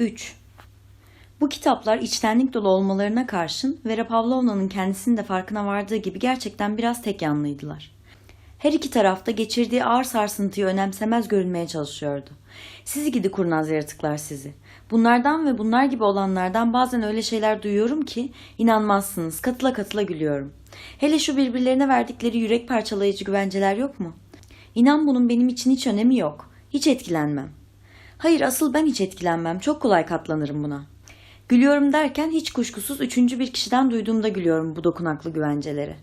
3. Bu kitaplar içtenlik dolu olmalarına karşın Vera Pavlovna'nın kendisinin de farkına vardığı gibi gerçekten biraz tek yanlıydılar. Her iki tarafta geçirdiği ağır sarsıntıyı önemsemez görünmeye çalışıyordu. Sizi gidi kurnaz yaratıklar sizi. Bunlardan ve bunlar gibi olanlardan bazen öyle şeyler duyuyorum ki inanmazsınız. Katıla katıla gülüyorum. Hele şu birbirlerine verdikleri yürek parçalayıcı güvenceler yok mu? İnan bunun benim için hiç önemi yok. Hiç etkilenmem. Hayır asıl ben hiç etkilenmem. Çok kolay katlanırım buna. Gülüyorum derken hiç kuşkusuz üçüncü bir kişiden duyduğumda gülüyorum bu dokunaklı güvencelere.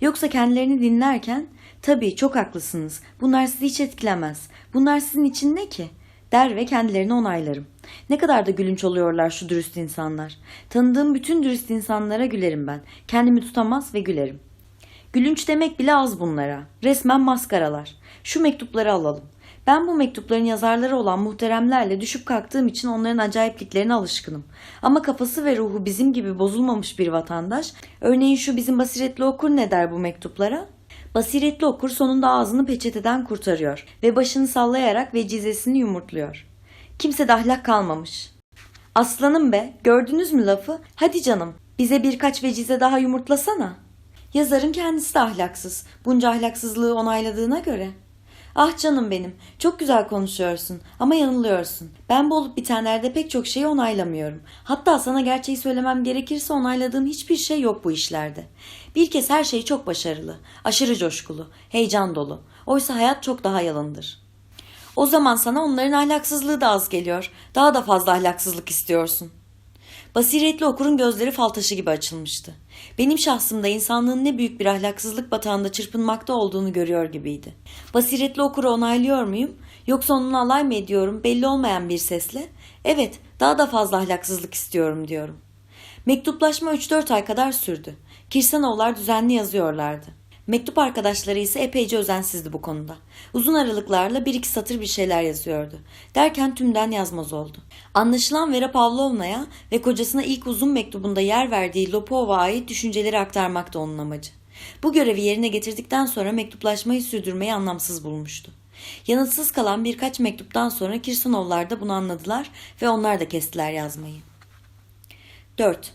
Yoksa kendilerini dinlerken tabii çok haklısınız. Bunlar sizi hiç etkilemez. Bunlar sizin için ne ki? Der ve kendilerini onaylarım. Ne kadar da gülünç oluyorlar şu dürüst insanlar. Tanıdığım bütün dürüst insanlara gülerim ben. Kendimi tutamaz ve gülerim. Gülünç demek bile az bunlara. Resmen maskaralar. Şu mektupları alalım. Ben bu mektupların yazarları olan muhteremlerle düşüp kalktığım için onların acayipliklerine alışkınım. Ama kafası ve ruhu bizim gibi bozulmamış bir vatandaş, örneğin şu bizim basiretli okur ne der bu mektuplara? Basiretli okur sonunda ağzını peçeteden kurtarıyor ve başını sallayarak vecizesini yumurtluyor. Kimse de ahlak kalmamış. Aslanım be, gördünüz mü lafı? Hadi canım, bize birkaç vecize daha yumurtlasana. Yazarın kendisi de ahlaksız. Bunca ahlaksızlığı onayladığına göre. Ah canım benim, çok güzel konuşuyorsun ama yanılıyorsun. Ben bu olup bitenlerde pek çok şeyi onaylamıyorum. Hatta sana gerçeği söylemem gerekirse onayladığım hiçbir şey yok bu işlerde. Bir kez her şey çok başarılı, aşırı coşkulu, heyecan dolu. Oysa hayat çok daha yalındır. O zaman sana onların ahlaksızlığı da az geliyor. Daha da fazla ahlaksızlık istiyorsun. Basiretli okurun gözleri fal taşı gibi açılmıştı. Benim şahsımda insanlığın ne büyük bir ahlaksızlık batağında çırpınmakta olduğunu görüyor gibiydi. Basiretli okuru onaylıyor muyum? Yoksa onunla alay mı ediyorum belli olmayan bir sesle? Evet, daha da fazla ahlaksızlık istiyorum diyorum. Mektuplaşma 3-4 ay kadar sürdü. Kirsanovlar düzenli yazıyorlardı. Mektup arkadaşları ise epeyce özensizdi bu konuda. Uzun aralıklarla bir iki satır bir şeyler yazıyordu. Derken tümden yazmaz oldu. Anlaşılan Vera Pavlovna'ya ve kocasına ilk uzun mektubunda yer verdiği Lopov'a ait düşünceleri aktarmakta onun amacı. Bu görevi yerine getirdikten sonra mektuplaşmayı sürdürmeyi anlamsız bulmuştu. Yanıtsız kalan birkaç mektuptan sonra Kirsanovlar da bunu anladılar ve onlar da kestiler yazmayı. 4.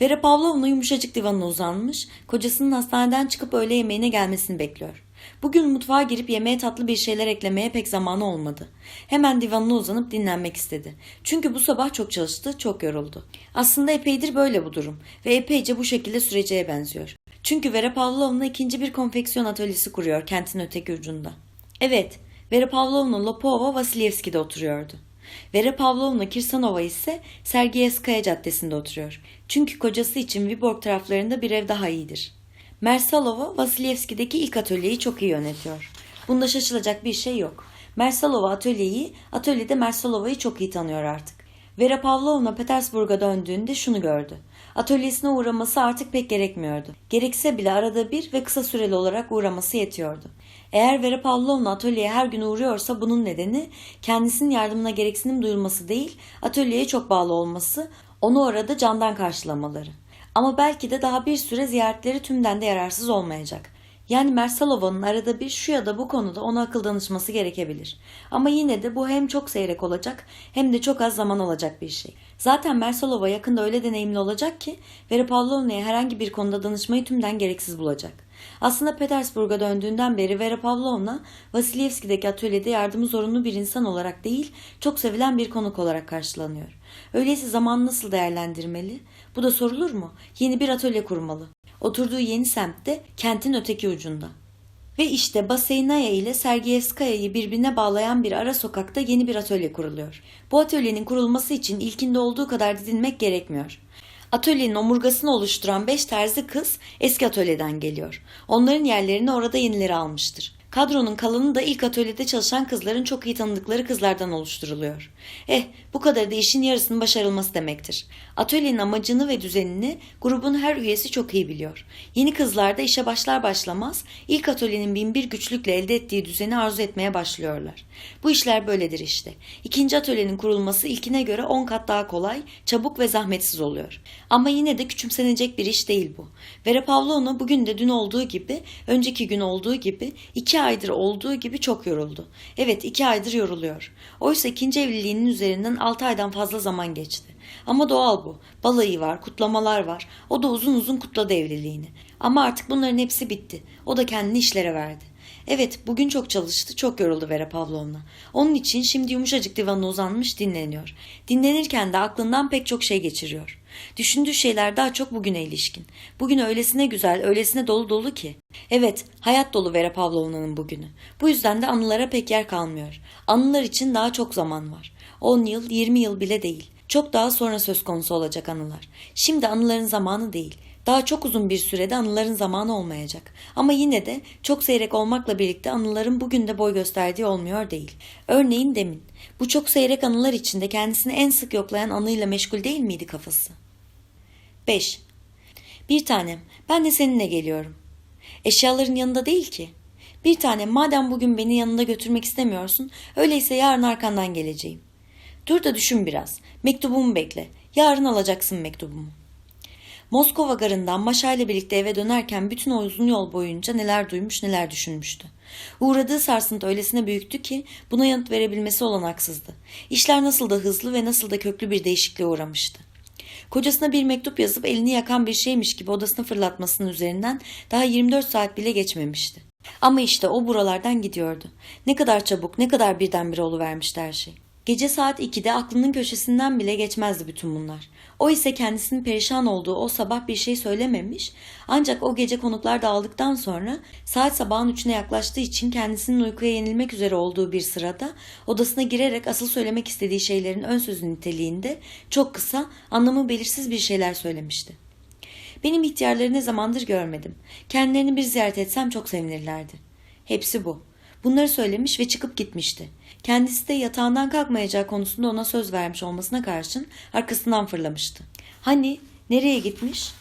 Vera Pavlovna yumuşacık divanına uzanmış, kocasının hastaneden çıkıp öğle yemeğine gelmesini bekliyor. Bugün mutfağa girip yemeğe tatlı bir şeyler eklemeye pek zamanı olmadı. Hemen divanına uzanıp dinlenmek istedi. Çünkü bu sabah çok çalıştı, çok yoruldu. Aslında epeydir böyle bu durum ve epeyce bu şekilde süreceğe benziyor. Çünkü Vera Pavlovna ikinci bir konfeksiyon atölyesi kuruyor kentin öteki ucunda. Evet, Vera Pavlovna Lopova Vasilyevski'de oturuyordu. Vera Pavlovna Kirsanova ise Sergiyevskaya Caddesi'nde oturuyor. Çünkü kocası için Viborg taraflarında bir ev daha iyidir. Mersalova Vasilyevski'deki ilk atölyeyi çok iyi yönetiyor. Bunda şaşılacak bir şey yok. Mersalova atölyeyi, atölyede Mersalova'yı çok iyi tanıyor artık. Vera Pavlovna Petersburg'a döndüğünde şunu gördü. Atölyesine uğraması artık pek gerekmiyordu. Gerekse bile arada bir ve kısa süreli olarak uğraması yetiyordu. Eğer Vera Pavlovna atölyeye her gün uğruyorsa bunun nedeni kendisinin yardımına gereksinim duyulması değil, atölyeye çok bağlı olması, onu orada candan karşılamaları. Ama belki de daha bir süre ziyaretleri tümden de yararsız olmayacak. Yani Mersalova'nın arada bir şu ya da bu konuda ona akıl danışması gerekebilir. Ama yine de bu hem çok seyrek olacak hem de çok az zaman alacak bir şey. Zaten Mersalova yakında öyle deneyimli olacak ki Vera Pavlovna'ya herhangi bir konuda danışmayı tümden gereksiz bulacak. Aslında Petersburg'a döndüğünden beri Vera Pavlovna Vasilyevski'deki atölyede yardımı zorunlu bir insan olarak değil, çok sevilen bir konuk olarak karşılanıyor. Öyleyse zamanı nasıl değerlendirmeli? Bu da sorulur mu? Yeni bir atölye kurmalı. Oturduğu yeni semtte kentin öteki ucunda. Ve işte Baseynaya ile Sergiyevskaya'yı birbirine bağlayan bir ara sokakta yeni bir atölye kuruluyor. Bu atölyenin kurulması için ilkinde olduğu kadar didinmek gerekmiyor. Atölyenin omurgasını oluşturan beş terzi kız eski atölyeden geliyor. Onların yerlerini orada yenileri almıştır. Kadronun kalanı da ilk atölyede çalışan kızların çok iyi tanıdıkları kızlardan oluşturuluyor. Eh, bu kadar da işin yarısının başarılması demektir. Atölyenin amacını ve düzenini grubun her üyesi çok iyi biliyor. Yeni kızlar da işe başlar başlamaz ilk atölyenin binbir güçlükle elde ettiği düzeni arzu etmeye başlıyorlar. Bu işler böyledir işte. İkinci atölyenin kurulması ilkine göre on kat daha kolay, çabuk ve zahmetsiz oluyor. Ama yine de küçümsenecek bir iş değil bu. Vera Pavlovna bugün de dün olduğu gibi, önceki gün olduğu gibi iki aydır olduğu gibi çok yoruldu. Evet iki aydır yoruluyor. Oysa ikinci evliliğinin üzerinden altı aydan fazla zaman geçti. Ama doğal bu. Balayı var, kutlamalar var. O da uzun uzun kutladı evliliğini. Ama artık bunların hepsi bitti. O da kendini işlere verdi. Evet, bugün çok çalıştı, çok yoruldu Vera Pavlovna. Onun için şimdi yumuşacık divana uzanmış dinleniyor. Dinlenirken de aklından pek çok şey geçiriyor. Düşündüğü şeyler daha çok bugüne ilişkin. Bugün öylesine güzel, öylesine dolu dolu ki. Evet, hayat dolu Vera Pavlovna'nın bugünü. Bu yüzden de anılara pek yer kalmıyor. Anılar için daha çok zaman var. 10 yıl, 20 yıl bile değil. Çok daha sonra söz konusu olacak anılar. Şimdi anıların zamanı değil. Daha çok uzun bir sürede anıların zamanı olmayacak. Ama yine de çok seyrek olmakla birlikte anıların bugün de boy gösterdiği olmuyor değil. Örneğin demin. Bu çok seyrek anılar içinde kendisini en sık yoklayan anıyla meşgul değil miydi kafası? 5. Bir tanem, ben de seninle geliyorum. Eşyaların yanında değil ki. Bir tanem, madem bugün beni yanında götürmek istemiyorsun, öyleyse yarın arkandan geleceğim. Dur da düşün biraz. Mektubumu bekle. Yarın alacaksın mektubumu. Moskova garından Maşa ile birlikte eve dönerken bütün o uzun yol boyunca neler duymuş neler düşünmüştü. Uğradığı sarsıntı öylesine büyüktü ki buna yanıt verebilmesi olanaksızdı. İşler nasıl da hızlı ve nasıl da köklü bir değişikliğe uğramıştı. Kocasına bir mektup yazıp elini yakan bir şeymiş gibi odasına fırlatmasının üzerinden daha 24 saat bile geçmemişti. Ama işte o buralardan gidiyordu. Ne kadar çabuk, ne kadar birdenbire oluvermişti her şey. Gece saat 2'de aklının köşesinden bile geçmezdi bütün bunlar. O ise kendisinin perişan olduğu o sabah bir şey söylememiş ancak o gece konuklar dağıldıktan sonra saat sabahın üçüne yaklaştığı için kendisinin uykuya yenilmek üzere olduğu bir sırada odasına girerek asıl söylemek istediği şeylerin ön sözü niteliğinde çok kısa anlamı belirsiz bir şeyler söylemişti. Benim ihtiyarları ne zamandır görmedim. Kendilerini bir ziyaret etsem çok sevinirlerdi. Hepsi bu. Bunları söylemiş ve çıkıp gitmişti. Kendisi de yatağından kalkmayacağı konusunda ona söz vermiş olmasına karşın arkasından fırlamıştı. Hani nereye gitmiş?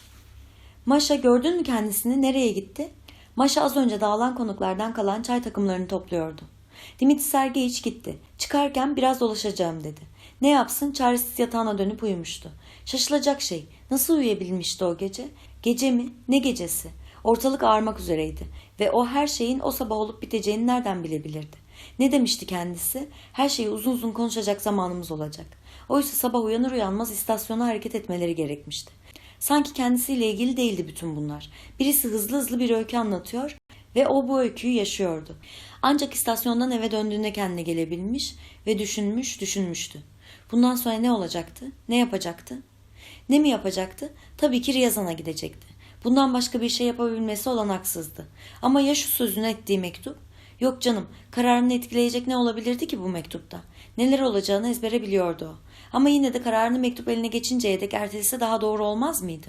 Maşa gördün mü kendisini nereye gitti? Maşa az önce dağılan konuklardan kalan çay takımlarını topluyordu. Dimitri Sergeyiç gitti. Çıkarken biraz dolaşacağım dedi. Ne yapsın çaresiz yatağına dönüp uyumuştu. Şaşılacak şey. Nasıl uyuyabilmişti o gece? Gece mi? Ne gecesi? Ortalık ağarmak üzereydi ve o her şeyin o sabah olup biteceğini nereden bilebilirdi? Ne demişti kendisi? Her şeyi uzun uzun konuşacak zamanımız olacak. Oysa sabah uyanır uyanmaz istasyona hareket etmeleri gerekmişti. Sanki kendisiyle ilgili değildi bütün bunlar. Birisi hızlı hızlı bir öykü anlatıyor ve o bu öyküyü yaşıyordu. Ancak istasyondan eve döndüğünde kendine gelebilmiş ve düşünmüş, düşünmüştü. Bundan sonra ne olacaktı? Ne yapacaktı? Ne mi yapacaktı? Tabii ki Riyazan'a gidecekti. Bundan başka bir şey yapabilmesi olanaksızdı. Ama ya şu sözünü ettiği mektup? Yok canım, kararını etkileyecek ne olabilirdi ki bu mektupta? Neler olacağını ezbere biliyordu o. Ama yine de kararını mektup eline geçinceye dek ertelese daha doğru olmaz mıydı?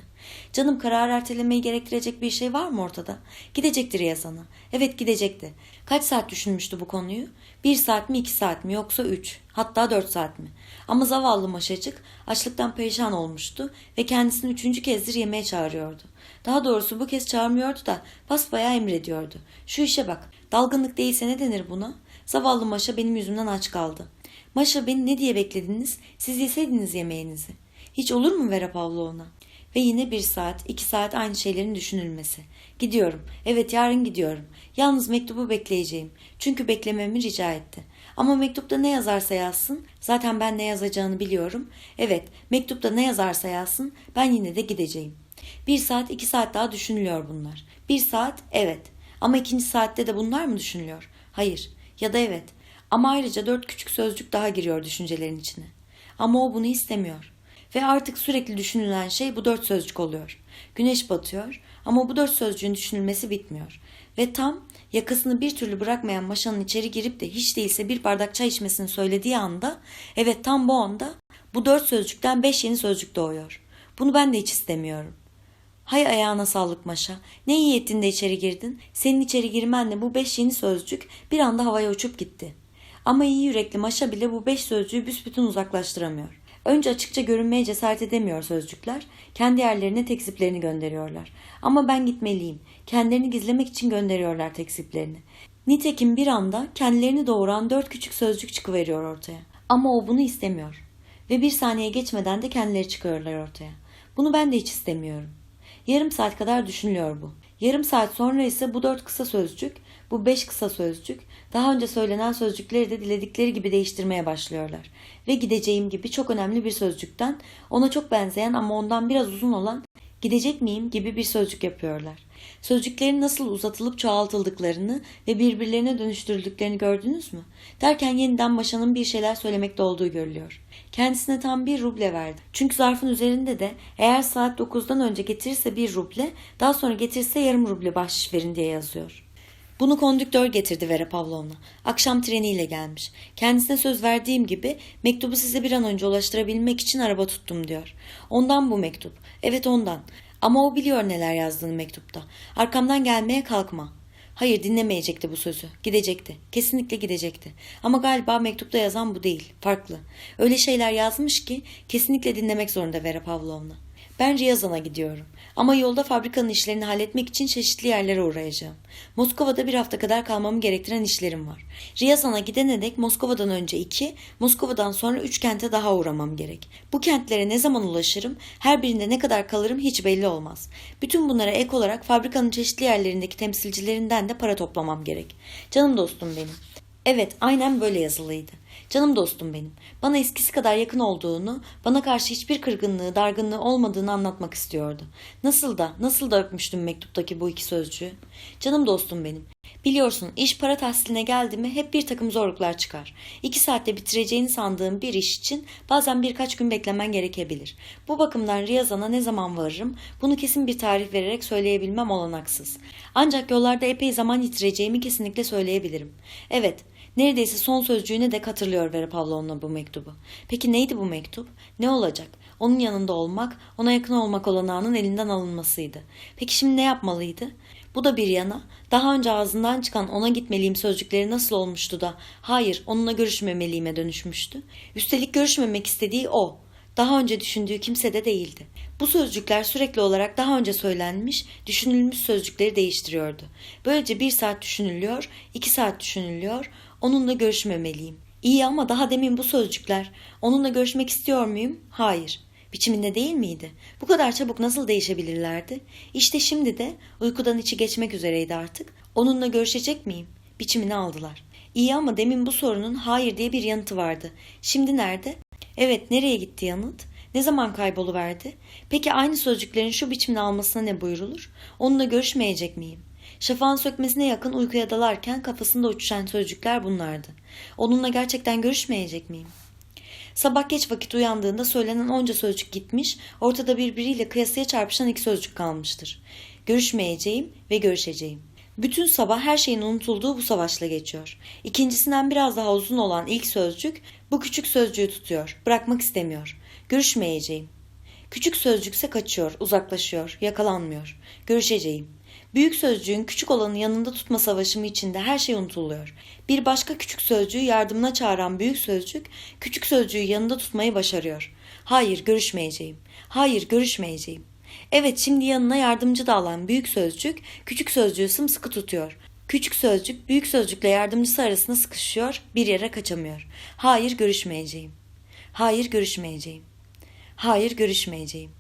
Canım karar ertelemeyi gerektirecek bir şey var mı ortada? Gidecektir yazana. Evet gidecekti. Kaç saat düşünmüştü bu konuyu? Bir saat mi iki saat mi yoksa üç hatta dört saat mi? Ama zavallı maşacık açlıktan perişan olmuştu ve kendisini üçüncü kezdir yemeğe çağırıyordu. Daha doğrusu bu kez çağırmıyordu da basbayağı emrediyordu. Şu işe bak dalgınlık değilse ne denir buna? Zavallı Maşa benim yüzümden aç kaldı. Maşa beni ne diye beklediniz? Siz yeseydiniz yemeğinizi. Hiç olur mu Vera Pavlovna? Ve yine bir saat, iki saat aynı şeylerin düşünülmesi. Gidiyorum. Evet yarın gidiyorum. Yalnız mektubu bekleyeceğim. Çünkü beklememi rica etti. Ama mektupta ne yazarsa yazsın, zaten ben ne yazacağını biliyorum. Evet, mektupta ne yazarsa yazsın, ben yine de gideceğim. Bir saat, iki saat daha düşünülüyor bunlar. Bir saat, evet. Ama ikinci saatte de bunlar mı düşünülüyor? Hayır. Ya da evet. Ama ayrıca dört küçük sözcük daha giriyor düşüncelerin içine. Ama o bunu istemiyor. Ve artık sürekli düşünülen şey bu dört sözcük oluyor. Güneş batıyor ama bu dört sözcüğün düşünülmesi bitmiyor. Ve tam yakasını bir türlü bırakmayan maşanın içeri girip de hiç değilse bir bardak çay içmesini söylediği anda, evet tam bu anda bu dört sözcükten beş yeni sözcük doğuyor. Bunu ben de hiç istemiyorum. Hay ayağına sağlık Maşa. Ne iyi ettin de içeri girdin. Senin içeri girmenle bu beş yeni sözcük bir anda havaya uçup gitti. Ama iyi yürekli Maşa bile bu beş sözcüğü büsbütün uzaklaştıramıyor. Önce açıkça görünmeye cesaret edemiyor sözcükler. Kendi yerlerine tekziplerini gönderiyorlar. Ama ben gitmeliyim. Kendilerini gizlemek için gönderiyorlar tekziplerini. Nitekim bir anda kendilerini doğuran dört küçük sözcük çıkıveriyor ortaya. Ama o bunu istemiyor. Ve bir saniye geçmeden de kendileri çıkıyorlar ortaya. Bunu ben de hiç istemiyorum. Yarım saat kadar düşünülüyor bu. Yarım saat sonra ise bu dört kısa sözcük Bu beş kısa sözcük daha önce söylenen sözcükleri de diledikleri gibi değiştirmeye başlıyorlar. Ve gideceğim gibi çok önemli bir sözcükten ona çok benzeyen ama ondan biraz uzun olan gidecek miyim gibi bir sözcük yapıyorlar. Sözcüklerin nasıl uzatılıp çoğaltıldıklarını ve birbirlerine dönüştürüldüklerini gördünüz mü? Derken yeniden Maşa'nın bir şeyler söylemekte olduğu görülüyor. Kendisine tam bir ruble verdi. Çünkü zarfın üzerinde de eğer saat 9'dan önce getirirse bir ruble, daha sonra getirirse yarım ruble bahşiş verin diye yazıyor. Bunu kondüktör getirdi Vera Pavlovna. Akşam treniyle gelmiş. Kendisine söz verdiğim gibi mektubu size bir an önce ulaştırabilmek için araba tuttum diyor. Ondan bu mektup. Evet ondan. Ama o biliyor neler yazdığını mektupta. Arkamdan gelmeye kalkma. Hayır dinlemeyecekti bu sözü. Gidecekti. Kesinlikle gidecekti. Ama galiba mektupta yazan bu değil. Farklı. Öyle şeyler yazmış ki kesinlikle dinlemek zorunda Vera Pavlovna. Ben Riyazan'a gidiyorum. Ama yolda fabrikanın işlerini halletmek için çeşitli yerlere uğrayacağım. Moskova'da bir hafta kadar kalmamı gerektiren işlerim var. Riyazan'a gidene dek Moskova'dan önce iki, Moskova'dan sonra üç kente daha uğramam gerek. Bu kentlere ne zaman ulaşırım, her birinde ne kadar kalırım hiç belli olmaz. Bütün bunlara ek olarak fabrikanın çeşitli yerlerindeki temsilcilerinden de para toplamam gerek. Canım dostum benim. Evet, aynen böyle yazılıydı. Canım dostum benim. Bana eskisi kadar yakın olduğunu, bana karşı hiçbir kırgınlığı, dargınlığı olmadığını anlatmak istiyordu. Nasıl da, nasıl da öpmüştüm mektuptaki bu iki sözcüğü. Canım dostum benim. Biliyorsun iş para tahsiline geldi mi hep bir takım zorluklar çıkar. İki saatte bitireceğini sandığım bir iş için bazen birkaç gün beklemen gerekebilir. Bu bakımdan Riyazan'a ne zaman varırım bunu kesin bir tarih vererek söyleyebilmem olanaksız. Ancak yollarda epey zaman yitireceğimi kesinlikle söyleyebilirim. Evet, Neredeyse son sözcüğüne de hatırlıyor Vera Pavlovna bu mektubu. Peki neydi bu mektup? Ne olacak? Onun yanında olmak, ona yakın olmak olanağının elinden alınmasıydı. Peki şimdi ne yapmalıydı? Bu da bir yana, daha önce ağzından çıkan ona gitmeliyim sözcükleri nasıl olmuştu da, hayır onunla görüşmemeliyime dönüşmüştü. Üstelik görüşmemek istediği o. Daha önce düşündüğü kimse de değildi. Bu sözcükler sürekli olarak daha önce söylenmiş, düşünülmüş sözcükleri değiştiriyordu. Böylece bir saat düşünülüyor, iki saat düşünülüyor, Onunla görüşmemeliyim. İyi ama daha demin bu sözcükler. Onunla görüşmek istiyor muyum? Hayır. Biçiminde değil miydi? Bu kadar çabuk nasıl değişebilirlerdi? İşte şimdi de uykudan içi geçmek üzereydi artık. Onunla görüşecek miyim? Biçimini aldılar. İyi ama demin bu sorunun hayır diye bir yanıtı vardı. Şimdi nerede? Evet, nereye gitti yanıt? Ne zaman kayboluverdi? Peki aynı sözcüklerin şu biçimini almasına ne buyurulur? Onunla görüşmeyecek miyim? Şafağın sökmesine yakın uykuya dalarken kafasında uçuşan sözcükler bunlardı. Onunla gerçekten görüşmeyecek miyim? Sabah geç vakit uyandığında söylenen onca sözcük gitmiş, ortada birbiriyle kıyasıya çarpışan iki sözcük kalmıştır. Görüşmeyeceğim ve görüşeceğim. Bütün sabah her şeyin unutulduğu bu savaşla geçiyor. İkincisinden biraz daha uzun olan ilk sözcük bu küçük sözcüğü tutuyor, bırakmak istemiyor. Görüşmeyeceğim. Küçük sözcükse kaçıyor, uzaklaşıyor, yakalanmıyor. Görüşeceğim. Büyük sözcüğün küçük olanı yanında tutma savaşımı içinde her şey unutuluyor. Bir başka küçük sözcüğü yardımına çağıran büyük sözcük küçük sözcüğü yanında tutmayı başarıyor. Hayır görüşmeyeceğim. Hayır görüşmeyeceğim. Evet şimdi yanına yardımcı da alan büyük sözcük küçük sözcüğü sımsıkı tutuyor. Küçük sözcük büyük sözcükle yardımcısı arasında sıkışıyor, bir yere kaçamıyor. Hayır görüşmeyeceğim. Hayır görüşmeyeceğim. Hayır görüşmeyeceğim.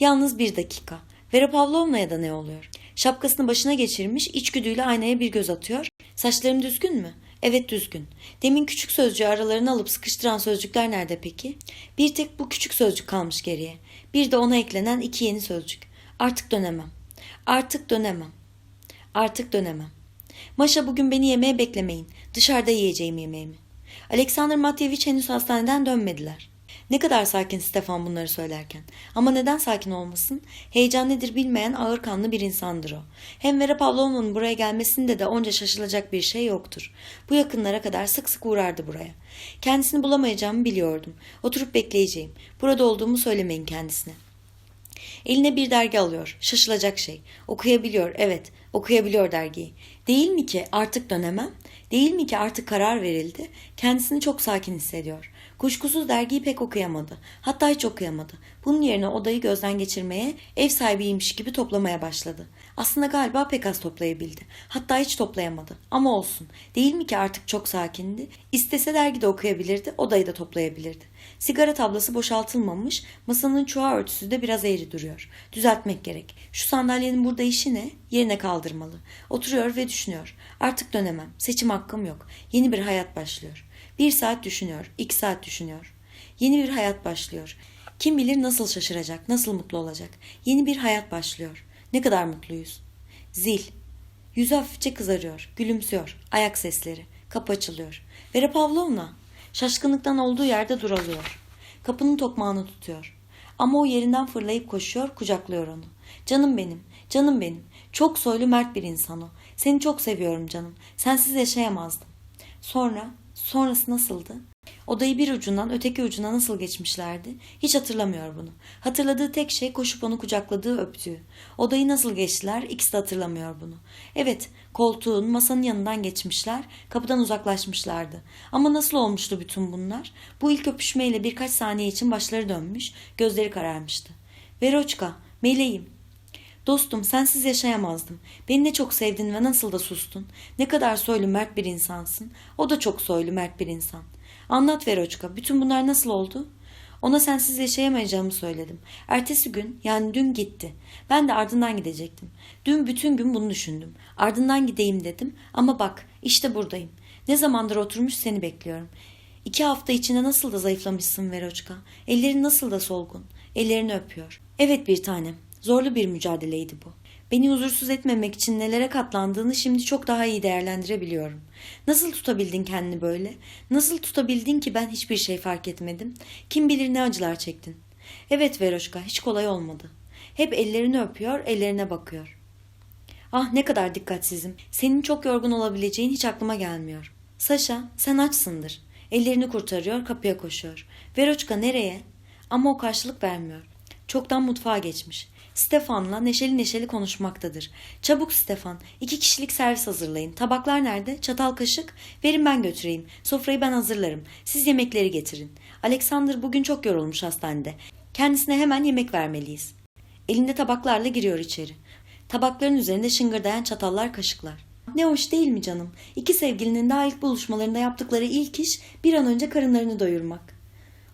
Yalnız bir dakika. Vera Pavlovna'ya da ne oluyor? Şapkasını başına geçirmiş, içgüdüyle aynaya bir göz atıyor. Saçlarım düzgün mü? Evet düzgün. Demin küçük sözcüğü aralarına alıp sıkıştıran sözcükler nerede peki? Bir tek bu küçük sözcük kalmış geriye. Bir de ona eklenen iki yeni sözcük. Artık dönemem. Artık dönemem. Artık dönemem. Maşa bugün beni yemeğe beklemeyin. Dışarıda yiyeceğim yemeğimi. Alexander Matyevich henüz hastaneden dönmediler. Ne kadar sakin Stefan bunları söylerken. Ama neden sakin olmasın? Heyecan nedir bilmeyen ağır kanlı bir insandır o. Hem Vera Pavlovna'nın buraya gelmesinde de onca şaşılacak bir şey yoktur. Bu yakınlara kadar sık sık uğrardı buraya. Kendisini bulamayacağımı biliyordum. Oturup bekleyeceğim. Burada olduğumu söylemeyin kendisine. Eline bir dergi alıyor. Şaşılacak şey. Okuyabiliyor, evet. Okuyabiliyor dergiyi. Değil mi ki artık dönemem? Değil mi ki artık karar verildi? Kendisini çok sakin hissediyor. Kuşkusuz dergiyi pek okuyamadı. Hatta hiç okuyamadı. Bunun yerine odayı gözden geçirmeye, ev sahibiymiş gibi toplamaya başladı. Aslında galiba pek az toplayabildi. Hatta hiç toplayamadı. Ama olsun. Değil mi ki artık çok sakindi? İstese dergi de okuyabilirdi, odayı da toplayabilirdi. Sigara tablası boşaltılmamış, masanın çuha örtüsü de biraz eğri duruyor. Düzeltmek gerek. Şu sandalyenin burada işi ne? Yerine kaldırmalı. Oturuyor ve düşünüyor. Artık dönemem. Seçim hakkım yok. Yeni bir hayat başlıyor. Bir saat düşünüyor, iki saat düşünüyor. Yeni bir hayat başlıyor. Kim bilir nasıl şaşıracak, nasıl mutlu olacak. Yeni bir hayat başlıyor. Ne kadar mutluyuz. Zil. Yüzü hafifçe kızarıyor, gülümsüyor. Ayak sesleri. Kapı açılıyor. Vera Pavlovna. Şaşkınlıktan olduğu yerde duralıyor. Kapının tokmağını tutuyor. Ama o yerinden fırlayıp koşuyor, kucaklıyor onu. Canım benim, canım benim. Çok soylu mert bir insan o. Seni çok seviyorum canım. Sensiz yaşayamazdım. Sonra, sonrası nasıldı? Odayı bir ucundan öteki ucuna nasıl geçmişlerdi? Hiç hatırlamıyor bunu. Hatırladığı tek şey koşup onu kucakladığı öptüğü. Odayı nasıl geçtiler ikisi de hatırlamıyor bunu. Evet koltuğun masanın yanından geçmişler kapıdan uzaklaşmışlardı. Ama nasıl olmuştu bütün bunlar? Bu ilk öpüşmeyle birkaç saniye için başları dönmüş gözleri kararmıştı. Veroçka meleğim Dostum sensiz yaşayamazdım. Beni ne çok sevdin ve nasıl da sustun. Ne kadar soylu mert bir insansın. O da çok soylu mert bir insan. Anlat Veroçka bütün bunlar nasıl oldu? Ona sensiz yaşayamayacağımı söyledim. Ertesi gün yani dün gitti. Ben de ardından gidecektim. Dün bütün gün bunu düşündüm. Ardından gideyim dedim ama bak işte buradayım. Ne zamandır oturmuş seni bekliyorum. İki hafta içinde nasıl da zayıflamışsın Veroçka. Ellerin nasıl da solgun. Ellerini öpüyor. Evet bir tanem. Zorlu bir mücadeleydi bu. Beni huzursuz etmemek için nelere katlandığını şimdi çok daha iyi değerlendirebiliyorum. Nasıl tutabildin kendini böyle? Nasıl tutabildin ki ben hiçbir şey fark etmedim? Kim bilir ne acılar çektin? Evet Veroşka hiç kolay olmadı. Hep ellerini öpüyor, ellerine bakıyor. Ah ne kadar dikkatsizim. Senin çok yorgun olabileceğin hiç aklıma gelmiyor. Saşa sen açsındır. Ellerini kurtarıyor, kapıya koşuyor. Veroçka nereye? Ama o karşılık vermiyor. Çoktan mutfağa geçmiş. Stefan'la neşeli neşeli konuşmaktadır. Çabuk Stefan, iki kişilik servis hazırlayın. Tabaklar nerede? Çatal kaşık? Verin ben götüreyim. Sofrayı ben hazırlarım. Siz yemekleri getirin. Alexander bugün çok yorulmuş hastanede. Kendisine hemen yemek vermeliyiz. Elinde tabaklarla giriyor içeri. Tabakların üzerinde şıngırdayan çatallar, kaşıklar. Ne hoş değil mi canım? İki sevgilinin daha ilk buluşmalarında yaptıkları ilk iş bir an önce karınlarını doyurmak.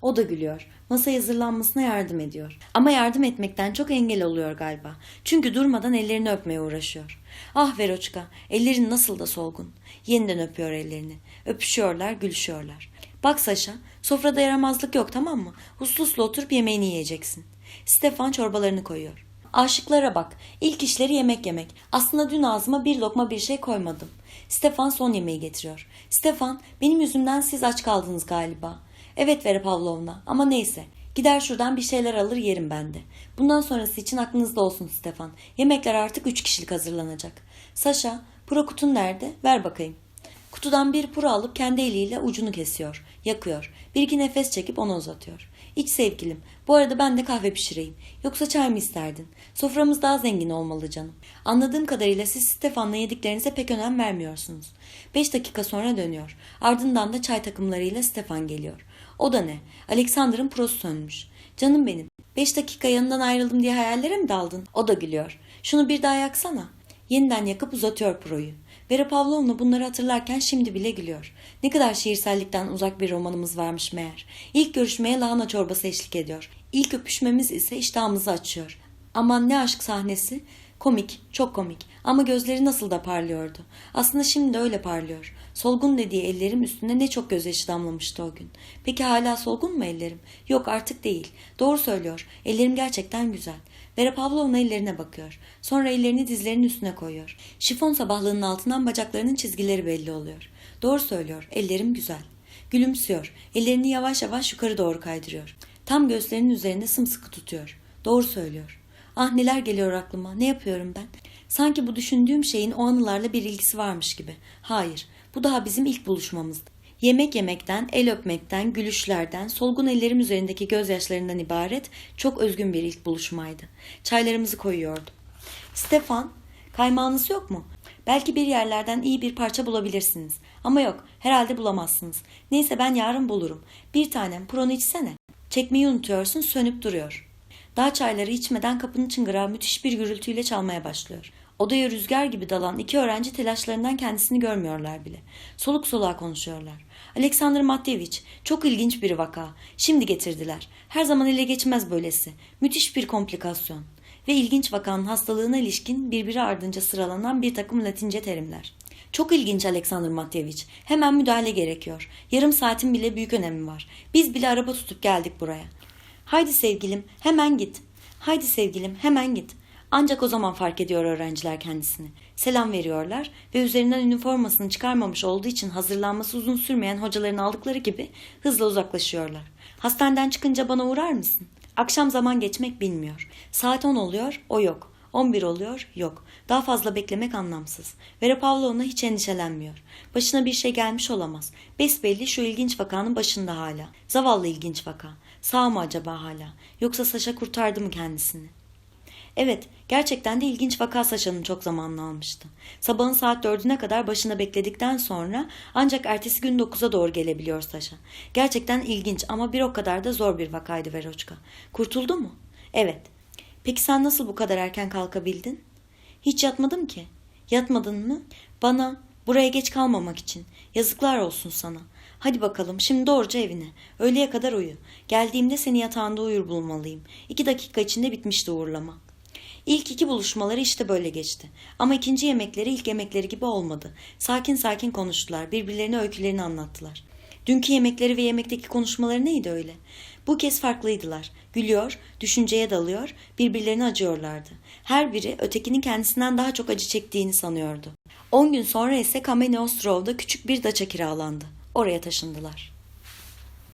O da gülüyor. Masa hazırlanmasına yardım ediyor. Ama yardım etmekten çok engel oluyor galiba. Çünkü durmadan ellerini öpmeye uğraşıyor. Ah Veroçka, ellerin nasıl da solgun. Yeniden öpüyor ellerini. Öpüşüyorlar, gülüşüyorlar. Bak Saşa, sofrada yaramazlık yok tamam mı? Uslu uslu oturup yemeğini yiyeceksin. Stefan çorbalarını koyuyor. Aşıklara bak. İlk işleri yemek yemek. Aslında dün ağzıma bir lokma bir şey koymadım. Stefan son yemeği getiriyor. Stefan, benim yüzümden siz aç kaldınız galiba. Evet Vera Pavlovna ama neyse. Gider şuradan bir şeyler alır yerim ben de. Bundan sonrası için aklınızda olsun Stefan. Yemekler artık üç kişilik hazırlanacak. Saşa, puro kutun nerede? Ver bakayım. Kutudan bir puro alıp kendi eliyle ucunu kesiyor, yakıyor. Bir iki nefes çekip onu uzatıyor. İç sevgilim, bu arada ben de kahve pişireyim. Yoksa çay mı isterdin? Soframız daha zengin olmalı canım. Anladığım kadarıyla siz Stefan'la yediklerinize pek önem vermiyorsunuz. Beş dakika sonra dönüyor. Ardından da çay takımlarıyla Stefan geliyor. O da ne? Alexander'ın prosu sönmüş. Canım benim. Beş dakika yanından ayrıldım diye hayallere mi daldın? O da gülüyor. Şunu bir daha yaksana. Yeniden yakıp uzatıyor proyu. Vera Pavlovna bunları hatırlarken şimdi bile gülüyor. Ne kadar şiirsellikten uzak bir romanımız varmış meğer. İlk görüşmeye lahana çorbası eşlik ediyor. İlk öpüşmemiz ise iştahımızı açıyor. Aman ne aşk sahnesi. Komik, çok komik ama gözleri nasıl da parlıyordu. Aslında şimdi de öyle parlıyor. Solgun dediği ellerim üstünde ne çok gözyaşı damlamıştı o gün. Peki hala solgun mu ellerim? Yok artık değil. Doğru söylüyor. Ellerim gerçekten güzel. Vera Pavlovna ellerine bakıyor. Sonra ellerini dizlerinin üstüne koyuyor. Şifon sabahlığının altından bacaklarının çizgileri belli oluyor. Doğru söylüyor. Ellerim güzel. Gülümsüyor. Ellerini yavaş yavaş yukarı doğru kaydırıyor. Tam göğslerinin üzerinde sımsıkı tutuyor. Doğru söylüyor. Ah neler geliyor aklıma. Ne yapıyorum ben? Sanki bu düşündüğüm şeyin o anılarla bir ilgisi varmış gibi. Hayır. Bu daha bizim ilk buluşmamızdı. Yemek yemekten, el öpmekten, gülüşlerden, solgun ellerim üzerindeki gözyaşlarından ibaret çok özgün bir ilk buluşmaydı. Çaylarımızı koyuyordum. Stefan, kaymağınız yok mu? Belki bir yerlerden iyi bir parça bulabilirsiniz. Ama yok, herhalde bulamazsınız. Neyse ben yarın bulurum. Bir tanem, pronu içsene. Çekmeyi unutuyorsun, sönüp duruyor. Dağ çayları içmeden kapının çıngırağı müthiş bir gürültüyle çalmaya başlıyor. Odaya rüzgar gibi dalan iki öğrenci telaşlarından kendisini görmüyorlar bile. Soluk soluğa konuşuyorlar. Alexander Matveevich, çok ilginç bir vaka. Şimdi getirdiler. Her zaman ele geçmez böylesi. Müthiş bir komplikasyon. Ve ilginç vakanın hastalığına ilişkin birbiri ardınca sıralanan bir takım latince terimler. Çok ilginç Alexander Matveevich. Hemen müdahale gerekiyor. Yarım saatin bile büyük önemi var. Biz bile araba tutup geldik buraya. Haydi sevgilim, hemen git. Haydi sevgilim, hemen git. Ancak o zaman fark ediyor öğrenciler kendisini. Selam veriyorlar ve üzerinden üniformasını çıkarmamış olduğu için hazırlanması uzun sürmeyen hocaların aldıkları gibi hızla uzaklaşıyorlar. Hastaneden çıkınca bana uğrar mısın? Akşam zaman geçmek bilmiyor. Saat 10 oluyor, o yok. 11 oluyor, yok. Daha fazla beklemek anlamsız. Vera Pavlovna hiç endişelenmiyor. Başına bir şey gelmiş olamaz. Besbelli şu ilginç vakanın başında hala. Zavallı ilginç vaka. Sağ mı acaba hala? Yoksa Saşa kurtardı mı kendisini? Evet, gerçekten de ilginç vaka Saşa'nın çok zamanını almıştı. Sabahın saat dördüne kadar başında bekledikten sonra ancak ertesi gün dokuza doğru gelebiliyor Saşa. Gerçekten ilginç ama bir o kadar da zor bir vakaydı Veroçka. Kurtuldu mu? Evet. Peki sen nasıl bu kadar erken kalkabildin? Hiç yatmadım ki. Yatmadın mı? Bana, buraya geç kalmamak için. Yazıklar olsun sana. Hadi bakalım şimdi doğruca evine. Öğleye kadar uyu. Geldiğimde seni yatağında uyur bulmalıyım. İki dakika içinde bitmişti uğurlama. İlk iki buluşmaları işte böyle geçti. Ama ikinci yemekleri ilk yemekleri gibi olmadı. Sakin sakin konuştular. Birbirlerine öykülerini anlattılar. Dünkü yemekleri ve yemekteki konuşmaları neydi öyle? Bu kez farklıydılar. Gülüyor, düşünceye dalıyor, birbirlerine acıyorlardı. Her biri ötekinin kendisinden daha çok acı çektiğini sanıyordu. On gün sonra ise Kamene Ostrov'da küçük bir daça kiralandı. Oraya taşındılar.